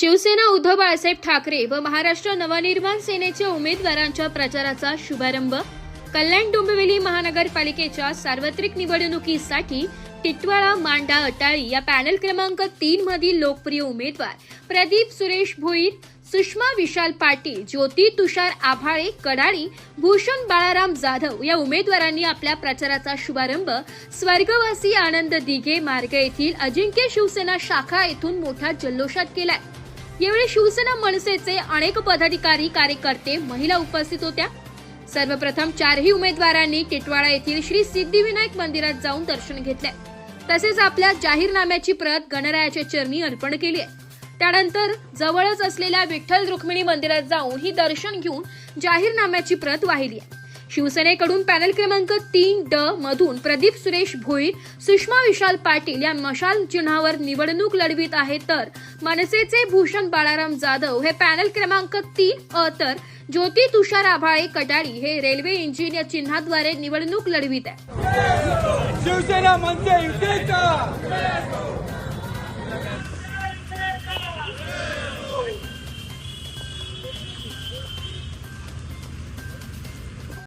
शिवसेना उद्धव बाळासाहेब ठाकरे व महाराष्ट्र नवनिर्माण सेनेच्या उमेदवारांच्या प्रचाराचा शुभारंभ कल्याण डोंबिवली महानगरपालिकेच्या सार्वत्रिक निवडणुकीसाठी टिटवाळा मांडा अटाळी या पॅनल क्रमांक तीन मधील लोकप्रिय उमेदवार प्रदीप सुरेश भोईर सुषमा विशाल पाटील ज्योती तुषार आभाळे कडाळी भूषण बाळाराम जाधव या उमेदवारांनी आपल्या प्रचाराचा शुभारंभ स्वर्गवासी आनंद दिघे मार्ग येथील अजिंक्य शिवसेना शाखा येथून मोठ्या जल्लोषात केलाय. यावेळी शिवसेना मनसेचे अनेक पदाधिकारी कार्यकर्ते महिला उपस्थित होत्या. सर्वप्रथम चारही उमेदवारांनी टिटवाळा येथील श्री सिद्धिविनायक मंदिरात जाऊन दर्शन घेतले. तसेच आपल्या जाहीरनाम्याची प्रत गणरायाच्या चरणी अर्पण केली आहे. त्यानंतर जवळच असलेल्या विठ्ठल रुक्मिणी मंदिरात जाऊन ही दर्शन घेऊन जाहीरनाम्याची प्रत वाहिली आहे. शिवसेनेकडून पॅनल क्रमांक तीन ड मधून प्रदीप सुरेश भोईर सुषमा विशाल पाटील या मशाल चिन्हावर निवडणूक लढवित आहेत तर मनसेचे भूषण बाळाराम जाधव हे पॅनल क्रमांक तीन अ तर. ज्योती तुषार आभाळे कटाळी हे रेल्वे इंजिन या चिन्हाद्वारे निवडणूक लढवित आहे. शिवसेना म्हणजे